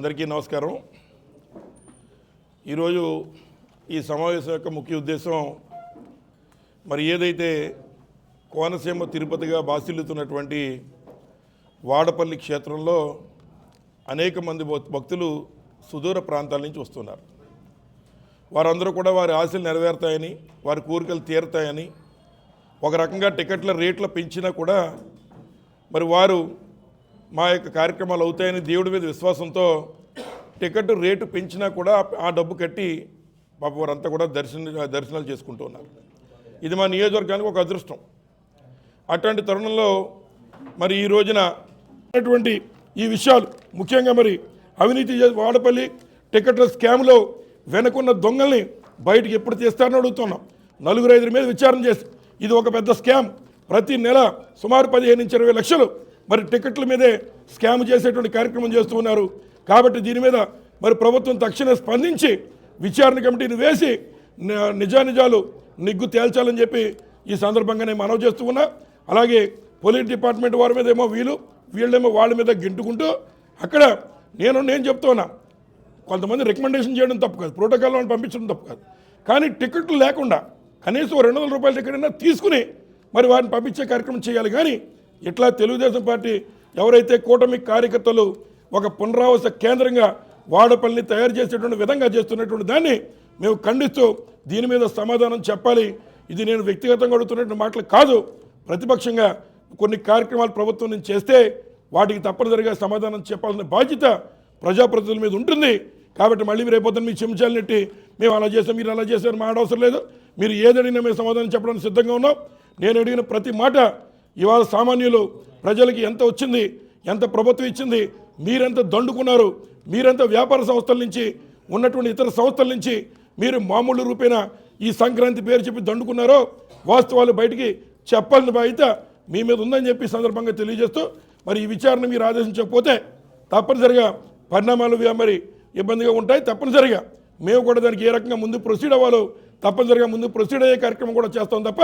అందరికీ నమస్కారం. ఈరోజు ఈ సమావేశం యొక్క ముఖ్య ఉద్దేశం మరి ఏదైతే కోనసీమ తిరుపతిగా బాసిల్లుతున్నటువంటి వాడపల్లి క్షేత్రంలో అనేక మంది భక్తులు సుదూర ప్రాంతాల నుంచి వస్తున్నారు. వారందరూ కూడా వారి ఆశలు నెరవేరుతాయని వారి కోరికలు తీరుతాయని ఒక రకంగా టికెట్ల రేట్లు పెంచినా కూడా మరి వారు మా యొక్క కార్యక్రమాలు అవుతాయని దేవుడి మీద విశ్వాసంతో టికెట్ రేటు పెంచినా కూడా ఆ డబ్బు కట్టి పాప వారంతా కూడా దర్శన దర్శనాలు చేసుకుంటూ ఉన్నారు. ఇది మా నియోజకవర్గానికి ఒక అదృష్టం. అటువంటి తరుణంలో మరి ఈ రోజున అటువంటి ఈ విషయాలు ముఖ్యంగా మరి అవినీతి వాడపల్లి టికెట్ల స్కామ్లో వెనుకున్న దొంగల్ని బయటికి ఎప్పుడు తీస్తారని అడుగుతున్నాం. నలుగురు ఐదుగురి మీద విచారణ చేసి ఇది ఒక పెద్ద స్కామ్. ప్రతి నెల సుమారు పదిహేను నుంచి ఇరవై లక్షలు మరి టికెట్ల మీదే స్కామ్ చేసేటువంటి కార్యక్రమం చేస్తూ ఉన్నారు. కాబట్టి దీని మీద మరి ప్రభుత్వం తక్షణ స్పందించి విచారణ కమిటీని వేసి నిజానిజాలు నిగ్గు తేల్చాలని చెప్పి ఈ సందర్భంగా నేను మనవి చేస్తూ ఉన్నా. అలాగే పోలీస్ డిపార్ట్మెంట్ వారి మీద ఏమో వీళ్ళు వీళ్ళేమో వాళ్ళ మీద గింటుకుంటూ అక్కడ నేను నేను చెప్తున్నా కొంతమంది రికమెండేషన్ చేయడం తప్పు కాదు ప్రోటోకాల్ వాళ్ళని పంపించడం తప్పు కాదు. కానీ టికెట్లు లేకుండా కనీసం రెండు వందల రూపాయల టికెట్ అయినా తీసుకుని మరి వారిని పంపించే కార్యక్రమం చేయాలి. కానీ ఇట్లా తెలుగుదేశం పార్టీ ఎవరైతే కూటమి కార్యకర్తలు ఒక పునరావాస కేంద్రంగా వాడపల్లిని తయారు చేసేటువంటి విధంగా చేస్తున్నటువంటి దాన్ని మేము ఖండిస్తూ దీని మీద సమాధానం చెప్పాలి. ఇది నేను వ్యక్తిగతంగా అడుగుతున్నటువంటి మాటలు కాదు. ప్రతిపక్షంగా కొన్ని కార్యక్రమాలు ప్రభుత్వం నుంచి చేస్తే వాటికి తప్పనిసరిగా సమాధానం చెప్పాల్సిన బాధ్యత ప్రజాప్రతినిధుల మీద ఉంటుంది. కాబట్టి మళ్ళీ మీరు రేపొద్దున మీ చెంచాలు నెట్టి మేము అలా చేసాం మీరు అలా చేశారు మా అవసరం లేదు. మీరు ఏదడిగినా మేము సమాధానం చెప్పడానికి సిద్ధంగా ఉన్నాం. నేను అడిగిన ప్రతి మాట ఇవాళ సామాన్యులు ప్రజలకి ఎంత వచ్చింది ఎంత ప్రభుత్వం ఇచ్చింది మీరెంత దండుకున్నారు మీరెంత వ్యాపార సంస్థల నుంచి ఉన్నటువంటి ఇతర సంస్థల నుంచి మీరు మామూలు రూపేణ ఈ సంక్రాంతి పేరు చెప్పి దండుకున్నారో వాస్తవాలు బయటికి చెప్పాలని బాధ్యత మీ మీద ఉందని చెప్పి సందర్భంగా తెలియజేస్తూ మరి ఈ విచారణ మీరు ఆదేశించకపోతే తప్పనిసరిగా పరిణామాలు మరి ఇబ్బందిగా ఉంటాయి. తప్పనిసరిగా మేము కూడా దానికి ఏ రకంగా ముందు ప్రొసీడ్ అవ్వాలో తప్పనిసరిగా ముందు ప్రొసీడ్ అయ్యే కార్యక్రమం కూడా చేస్తాం తప్ప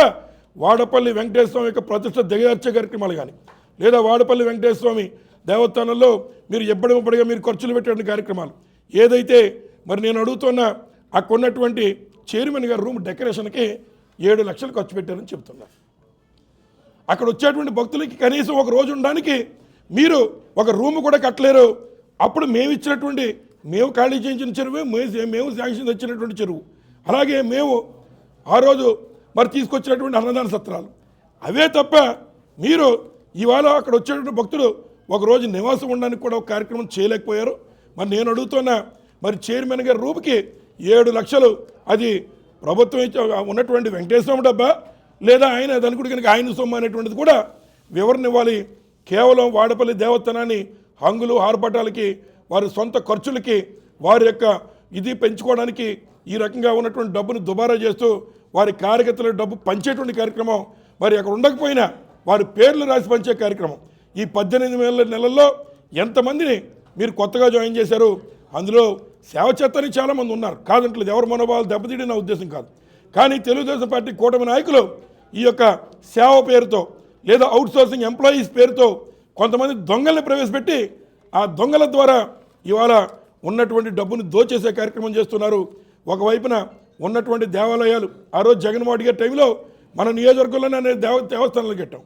వాడపల్లి వెంకటేశ్వర స్వామి యొక్క ప్రతిష్ట దిగజార్చే కార్యక్రమాలు కానీ లేదా వాడపల్లి వెంకటేశ్వర స్వామి దేవస్థానంలో మీరు ఎప్పటికప్పుడుగా మీరు ఖర్చులు పెట్టే కార్యక్రమాలు. ఏదైతే మరి నేను అడుగుతున్న ఆ కొన్నటువంటి చైర్మన్ గారు రూమ్ డెకరేషన్కి ఏడు లక్షలు ఖర్చు పెట్టారని చెప్తున్నారు. అక్కడ వచ్చేటువంటి భక్తులకి కనీసం ఒక రోజు ఉండడానికి మీరు ఒక రూమ్ కూడా కట్టలేరు. అప్పుడు మేము ఇచ్చినటువంటి మేము ఖాళీ చేయించిన చెరువు మేము మేము శాంక్షన్ తెచ్చినటువంటి చెరువు. అలాగే మేము ఆ రోజు మరి తీసుకొచ్చినటువంటి అన్నదాన సత్రాలు. అవే తప్ప మీరు ఇవాళ అక్కడ వచ్చేటువంటి భక్తులు ఒక రోజు నివాసం ఉండడానికి కూడా ఒక కార్యక్రమం చేయలేకపోయారు. మరి నేను అడుగుతున్న మరి చైర్మన్ గారి రూపుకి ఏడు లక్షలు అది ప్రభుత్వం ఇచ్చే ఉన్నటువంటి వెంకటేశ్వర డబ్బా లేదా ఆయన ధనుకుడు కనుక ఆయన సొమ్ము అనేటువంటిది కూడా వివరణ ఇవ్వాలి. కేవలం వాడపల్లి దేవస్థానాన్ని హంగులు ఆర్భటాలకి వారి సొంత ఖర్చులకి వారి యొక్క ఇది పెంచుకోవడానికి ఈ రకంగా ఉన్నటువంటి డబ్బును దుబారా చేస్తూ వారి కార్యకర్తల డబ్బు పంచేటువంటి కార్యక్రమం. మరి అక్కడ ఉండకపోయినా వారి పేర్లు రాసి పంచే కార్యక్రమం. ఈ పద్దెనిమిది వేల నెలల్లో ఎంతమందిని మీరు కొత్తగా జాయిన్ చేశారు? అందులో సేవ చేత్తని చాలామంది ఉన్నారు. కాదంటలేదు ఎవరి మనోభావాలు దెబ్బతీయడం నా ఉద్దేశం కాదు. కానీ తెలుగుదేశం పార్టీ కూటమి నాయకులు ఈ యొక్క సేవ పేరుతో లేదా అవుట్ సోర్సింగ్ ఎంప్లాయీస్ పేరుతో కొంతమంది దొంగల్ని ప్రవేశపెట్టి ఆ దొంగల ద్వారా ఇవాళ ఉన్నటువంటి డబ్బును దోచేసే కార్యక్రమం చేస్తున్నారు. ఒకవైపున ఉన్నటువంటి దేవాలయాలు ఆ రోజు జగన్మోహన్ గారి టైంలో మన నియోజకవర్గంలోనే దేవ దేవస్థానాలు కట్టాం.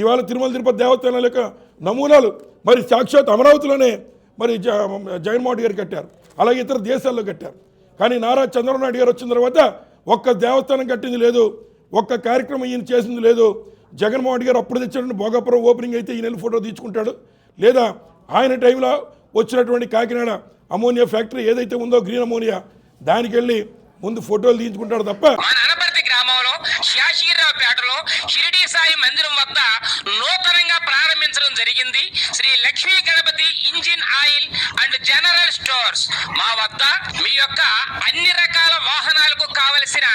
ఇవాళ తిరుమల తిరుపతి దేవస్థానాల యొక్క నమూనాలు మరి సాక్షాత్ అమరావతిలోనే మరి జ జగన్మోహన్ గారు కట్టారు. అలాగే ఇతర దేశాల్లో కట్టారు. కానీ నారా చంద్రబాబు నాయుడు గారు వచ్చిన తర్వాత ఒక్క దేవస్థానం కట్టింది లేదు ఒక్క కార్యక్రమం ఈయన చేసింది లేదు. జగన్మోహన్ గారు అప్పుడు తెచ్చినటువంటి భోగాపురం ఓపెనింగ్ అయితే ఈయన ఫోటో తీసుకుంటాడు. లేదా ఆయన టైంలో వచ్చినటువంటి కాకినాడ అమోనియా ఫ్యాక్టరీ ఏదైతే ఉందో గ్రీన్ అమోనియా దానికి వెళ్ళి ముందు ఫోటోలు తీయించుకుంటాడు తప్ప శాషీరావుపేటలో షిరిడి సాయి మందిరం వద్ద నూతనంగా ప్రారంభించడం జరిగింది. Shri Lakshmi Ganapathi engine oil and general stores మా వద్ద మీ యొక్క అన్ని రకాల వాహనాలకు కావలసిన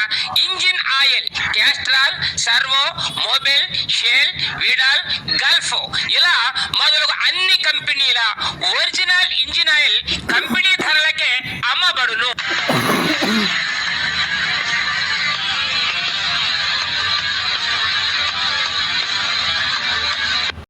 engine oil Castrol Servo Mobil Shell Veedol Gulf ఇలా మొదలగు అన్ని కంపెనీల ఒరిజినల్ ఇంజిన్ ఆయిల్ కంపెనీ ధరలకే